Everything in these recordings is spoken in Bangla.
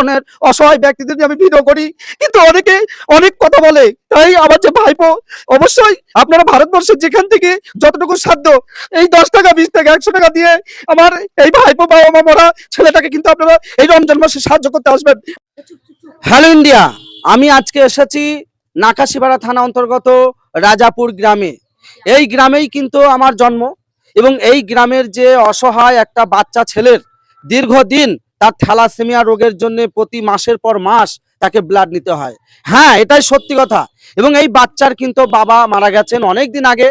ধরনের অসহায় ব্যক্তিদের আমি ভিডিও করি। কিন্তু অনেকে অনেক কথা বলে তাই আমার যে ভাইপো, অবশ্যই আপনারা ভারতবর্ষের যেখান থেকে যতটুকু সাধ্য, এই দশ টাকা, বিশ টাকা, একশো টাকা দিয়ে আমার এই ভাইপো বাবা মা মরা ছেলেটাকে কিন্তু আপনারা এই রমজান মাসে সাহায্য করতে আসবেন। হ্যালো ইন্ডিয়া আমি আজকে এসেছি নাকাশিপাড়া থানা অন্তর্গত রাজাপুর গ্রামে। এই গ্রামেই কিন্তু আমার জন্ম এবং এই গ্রামের যে অসহায় একটা বাচ্চা ছেলের দীর্ঘদিন তার থ্যালাসেমিয়া রোগের জন্য প্রতি মাসের পর মাস তাকে ব্লাড নিতে হয়। হ্যাঁ এটাই সত্যি কথা। এবং এই বাচ্চার কিন্তু বাবা মারা গেছেন অনেক দিন আগে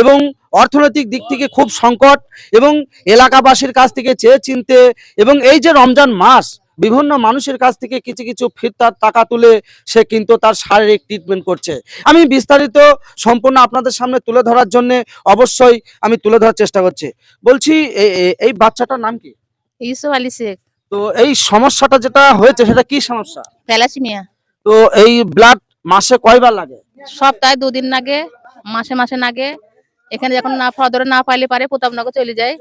এবং অর্থনৈতিক দিক থেকে খুব সংকট এবং এলাকাবাসীর কাছ থেকে চেয়ে চিনতে এবং এই যে রমজান মাস, বিভিন্ন মানুষের কাছ থেকে কিছু কিছু ফিরতার টাকা তুলে সে কিন্তু তার শারীরিক ট্রিটমেন্ট করছে। আমি বিস্তারিত সম্পূর্ণ আপনাদের সামনে তুলে ধরার জন্য অবশ্যই আমি তুলে ধরার চেষ্টা করছি। বলছি এই বাচ্চাটার নাম কি? ইউসুফ আলী শেখ। তো এই সমস্যাটা যেটা হয়েছে সেটা কি সমস্যা? থ্যালাসিমিয়া। তো এই ব্লাড মাসে কয়বার লাগে? সপ্তাহে দুদিন নাগে মাসে মাসে নাগে এখানে যখন না ফদরে না পাইলে পারে প্রতাপনগর চলে যায়।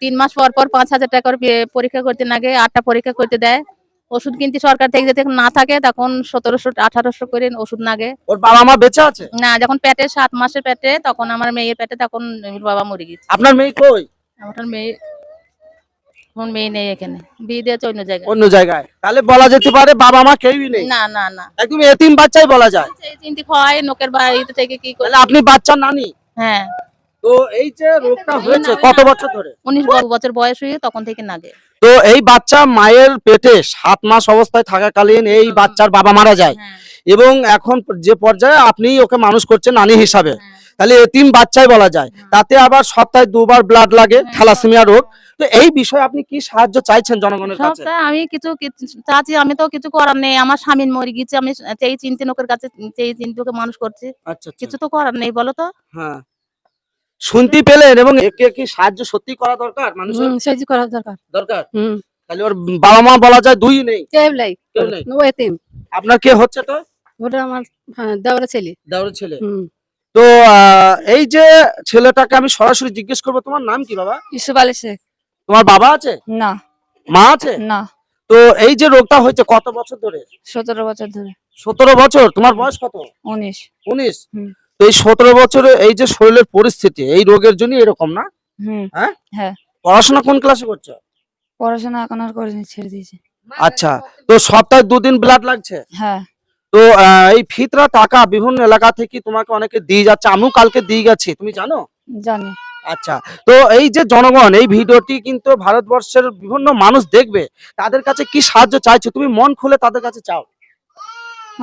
তিন মাস পর পর পাঁচ হাজার টাকা করে পরীক্ষা করতে নাগে আটটা পরীক্ষা করতে দেয়। ওষুধ কিনতে সরকার থেকে যদি না থাকে তখন সতেরোশো আঠারোশো করে ওষুধ নাগে ওর বাবা মা বেঁচে আছে? না যখন পেটে সাত মাসের পেটে তখন আমার মেয়ের পেটে তখন বাবা মরে গেছে। আপনার মেয়ে কই? আমার মেয়ে এখন মেয়ে নেই এখানে। বিয়ে দিয়েছে অন্য জায়গায়। অন্য জায়গায়। তাহলে বলা যেতে পারে বাবা মা কেউই নেই। না না না। একদম এতিম বাচ্চাই বলা যায়। চিন্তি খাওয়াই নোকের বাড়িতে থেকে কি করে? আপনি বাচ্চার নানি? হ্যাঁ। তো এই যে রোগটা হয়েছে কত বছর ধরে? উনিশ বছর বয়স হয়ে তখন থেকে নাগে। তো এই বাচ্চা মায়ের পেটে সাত মাস অবস্থায় থাকাকালীন এই বাচ্চার বাবা মারা যায়। হ্যাঁ, এবং এখন যে পর্যায়ে আপনি ওকে মানুষ করছেন নানি হিসাবে। হ্যাঁ। তাহলে এতিম বাচ্চাই বলা যায়। তাতে আবার সপ্তাহে দুবার ব্লাড লাগে। থ্যালাসেমিয়া রোগ। তো এই বিষয়ে আপনি কি সাহায্য চাইছেন জনগণের কাছে? আমি কিছু চাচ্ছি আমি তো কিছু করার নেই। আমার স্বামী মরে গেছে আমি সেই চিন্তা লোকের কাছে সেই চিন্তুকে মানুষ করছি। আচ্ছা আচ্ছা। কিছু তো করার নেই বলো তো। হ্যাঁ। শুনতে পেলেন এবং একে কি সাহায্য সত্যি করা দরকার মানুষের? সেজি করা দরকার। দরকার? হুম। তাহলে ওর বাবা মা বলা যায় দুই নেই। কেউ নাই। কেউ নেই। ও এতিম। আপনার কে হচ্ছে তো? ওটা আমার হ্যাঁ, দেওয়ার ছেলে। দেওয়ার ছেলে। হুম। তো এই যে ছেলেটাকে আমি সরাসরি জিজ্ঞেস করব তোমার নাম কি বাবা? ইসুফ আলী শেখ। তোমার বাবা আছে? না। মা আছে? না। তো এই যে রোগটা হয়েছে কত বছর ধরে? সতেরো বছর ধরে। সতেরো বছর? তোমার বয়স কত? উনিশ। উনিশ? তো এই সতেরো বছরে এই যে শরীরের পরিস্থিতি এই রোগের জন্য এরকম না? হুম। পড়াশোনা কোন ক্লাসে করছ? পড়াশোনা এখন আর করিনি ছেড়ে দিয়েছি। আচ্ছা। তো সপ্তাহে দুদিন ব্লাড লাগছে? হ্যাঁ। তো এই ফিতরা টাকা বিভিন্ন এলাকা থেকে তোমাকে অনেকে দিয়ে যাচ্ছে। আমিও কালকে দিয়ে গেছি তুমি জানো? জানি। আচ্ছা তো এই যে জনগণ এই ভিডিওটি কিন্তু ভারতবর্ষের বিভিন্ন মানুষ দেখবে তাদের কাছে কি সাহায্য চাইছো? তুমি মন খুলে তাদের কাছে চাও।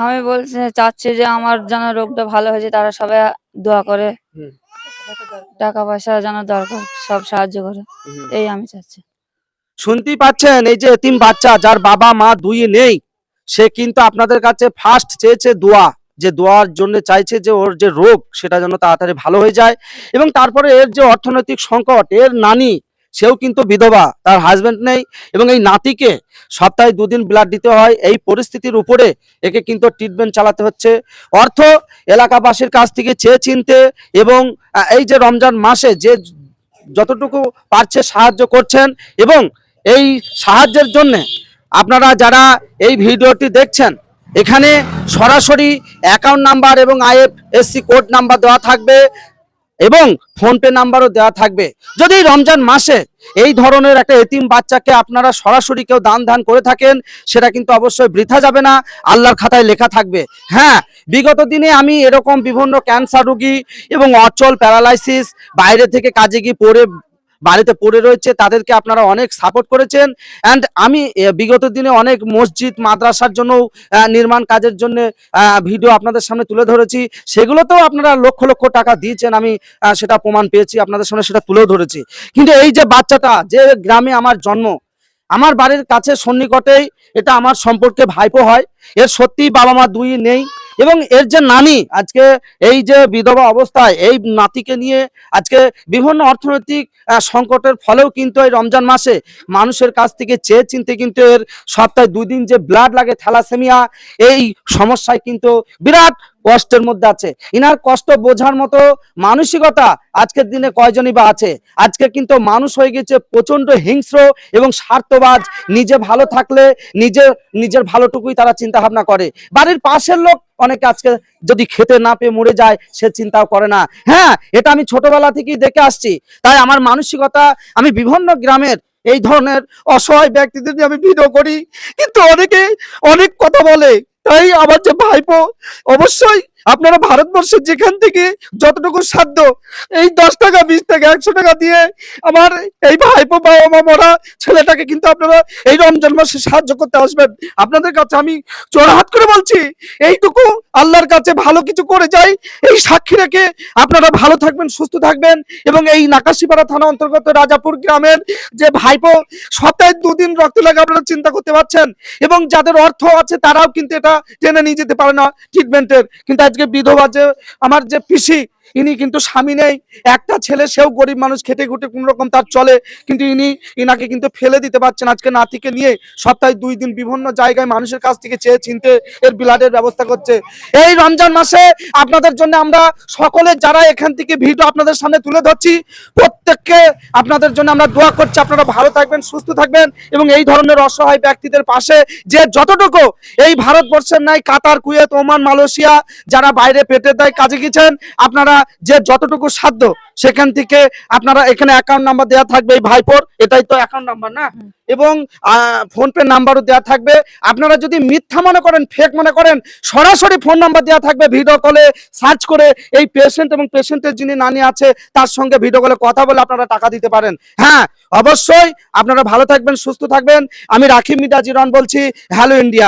আমি বলছি চাচ্ছি যে আমার যেন রোগটা ভালো হয়েছে তারা সবাই দোয়া করে। টাকা পয়সা যেন দরকার সব সাহায্য করে। এই আমি চাচ্ছি। শুনতেই পাচ্ছেন এই যে এতিম বাচ্চা যার বাবা মা দুই নেই সে কিন্তু আপনাদের কাছে ফার্স্ট চেয়েছে দোয়া, যে দোয়ার জন্য চাইছে যে ওর যে রোগ, সেটা যেন তাড়াতাড়ি ভালো হয়ে যায়। এবং তারপরে এর যে অর্থনৈতিক সংকট, এর নানি, সেও কিন্তু বিধবা, তার হাজবেন্ড নেই। এবং এই নাতিকে সপ্তাহে দুদিন ব্লাড দিতে হয়, এই পরিস্থিতির উপরে একে কিন্তু ট্রিটমেন্ট চালাতে হচ্ছে। অর্থ এলাকাবাসীর কাছ থেকে চেয়ে চিনতে এবং এই যে রমজান মাসে যে যতটুকু পারছে সাহায্য করছেন এবং এই সাহায্যের জন্য আপনারা যারা এই ভিডিওটি দেখছেন, এখানে সরাসরি অ্যাকাউন্ট নাম্বার এবং আইএফএসসি কোড নাম্বার দেওয়া থাকবে এবং ফোনপে নাম্বারও দেওয়া থাকবে। যদি রমজান মাসে এই ধরনের একটা এতিম বাচ্চাকে আপনারা সরাসরি কেউ দান ধান করে থাকেন, সেটা কিন্তু অবশ্যই বৃথা যাবে না, আল্লাহর খাতায় লেখা থাকবে। হ্যাঁ বিগত দিনে আমি এরকম বিভিন্ন ক্যান্সার রোগী এবং অচল প্যারালাইসিস বাইরে থেকে কাজে গিয়ে পড়ে বাড়িতে পড়ে রয়েছে, তাদেরকে আপনারা অনেক সাপোর্ট করেছেন। অ্যান্ড আমি বিগত দিনে অনেক মসজিদ, মাদ্রাসার জন্য নির্মাণ কাজের জন্য ভিডিও আপনাদের সামনে তুলে ধরেছি। সেগুলোতেও আপনারা লক্ষ লক্ষ টাকা দিয়েছেন, আমি সেটা প্রমাণ পেয়েছি, আপনাদের সামনে সেটা তুলেও ধরেছি। কিন্তু এই যে বাচ্চাটা, যে গ্রামে আমার জন্ম, আমার বাড়ির কাছে সন্নিকটেই এটা আমার সম্পর্কে ভাইপো হয়। এর সত্যি বাবা মা দুই নেই। এবং এর যে নানি আজকে এই যে বিধবা অবস্থায়, এই নাতিকে নিয়ে আজকে বিভিন্ন অর্থনৈতিক সংকটের ফলেও কিন্তু এই রমজান মাসে মানুষের কাছ থেকে চেয়ে চিনতে কিন্তু এর সপ্তাহে দুদিন যে ব্লাড লাগে থ্যালাসেমিয়া, এই সমস্যায় কিন্তু বিরাট কষ্টের মধ্যে আছে। ইনার কষ্ট বোঝার মতো মানসিকতা আজকের দিনে কয়জনই বা আছে? আজকে কিন্তু মানুষ হয়ে গেছে প্রচণ্ড হিংস্র এবং স্বার্থবাজ। নিজে ভালো থাকলে নিজে, নিজের ভালোটুকুই তারা চিন্তা ভাবনা করে। বাড়ির পাশের লোক অনেকে আজকে যদি খেতে না পেয়ে মরে যায়, সে চিন্তাও করে না। হ্যাঁ এটা আমি ছোটবেলা থেকেই দেখে আসছি। তাই আমার মানসিকতা, আমি বিভিন্ন গ্রামের এই ধরনের অসহায় ব্যক্তিদের আমি ভিডিও করি। কিন্তু অনেকে অনেক কথা বলে। তাই আমার যে ভাইপো, অবশ্যই আপনারা ভারতবর্ষের যেখান থেকে যতটুকু সাধ্য, এই দশ টাকা, বিশ টাকা, একশো টাকা দিয়ে আমার এই ভাইপো বাবা মা মরা ছেলেটাকে কিন্তু আপনারা এই রমজান মাসে সাহায্য করতে আসবেন। আপনাদের কাছে আমি জোড়হাত করে বলছি, এইটুকু আল্লাহর কাছে ভালো কিছু করে যাই, এই সাক্ষী রেখে আপনারা ভালো থাকবেন, সুস্থ থাকবেন এবং এই নাকাশিপাড়া থানা অন্তর্গত রাজাপুর গ্রামের যে ভাইপো, সপ্তাহে দুদিন রক্ত লাগে আপনারা চিন্তা করতে পারছেন এবং যাদের অর্থ আছে তারাও কিন্তু এটা টেনে নিয়ে যেতে পারে না ট্রিটমেন্টের কিন্তু আজকে বিধবা যে আমার যে পিসি ইনি কিন্তু স্বামী নেই, একটা ছেলে, সেও গরিব মানুষ, খেটে খুটে কোন রকম তার চলে। কিন্তু ইনি, ইনাকে কিন্তু ফেলে দিতে পারছেন। আজকে নাতিকে নিয়ে সপ্তাহে দুই দিন বিভিন্ন জায়গায় মানুষের কাছ থেকে চেয়ে চিনতে এর বিলাডের ব্যবস্থা করছে। এই রমজান মাসে আপনাদের জন্য আমরা সকলে যারা এখান থেকে ভিডিও আপনাদের সামনে তুলে ধরছি, প্রত্যেককে আপনাদের জন্য আমরা দোয়া করছি। আপনারা ভালো থাকবেন, সুস্থ থাকবেন এবং এই ধরনের অসহায় ব্যক্তিদের পাশে যে যতটুকু এই ভারতবর্ষের নাই, কাতার, কুয়েত, ওমান, মালয়েশিয়া, যারা বাইরে পেটে দেয় কাজে গেছেন, আপনারা যে যতটুকু সাধ্য সেখান থেকে আপনারা এখানে অ্যাকাউন্ট নাম্বার দেওয়া থাকবে এই ভাইপোর। এটাই তো অ্যাকাউন্ট নাম্বার না? এবং ফোন পে নাম্বারও দেওয়া থাকবে। আপনারা যদি মিথ্যা মনে করেন ফেক মনে করেন সরাসরি ফোন নাম্বার দেওয়া থাকবে ভিডিও কলে সার্চ করে এই পেশেন্ট এবং পেশেন্টের যিনি নানি আছে তার সঙ্গে ভিডিও কলে কথা বলে আপনারা টাকা দিতে পারেন। হ্যাঁ অবশ্যই আপনারা ভালো থাকবেন সুস্থ থাকবেন। আমি রাখি মিডা জিরন বলছি হ্যালো ইন্ডিয়া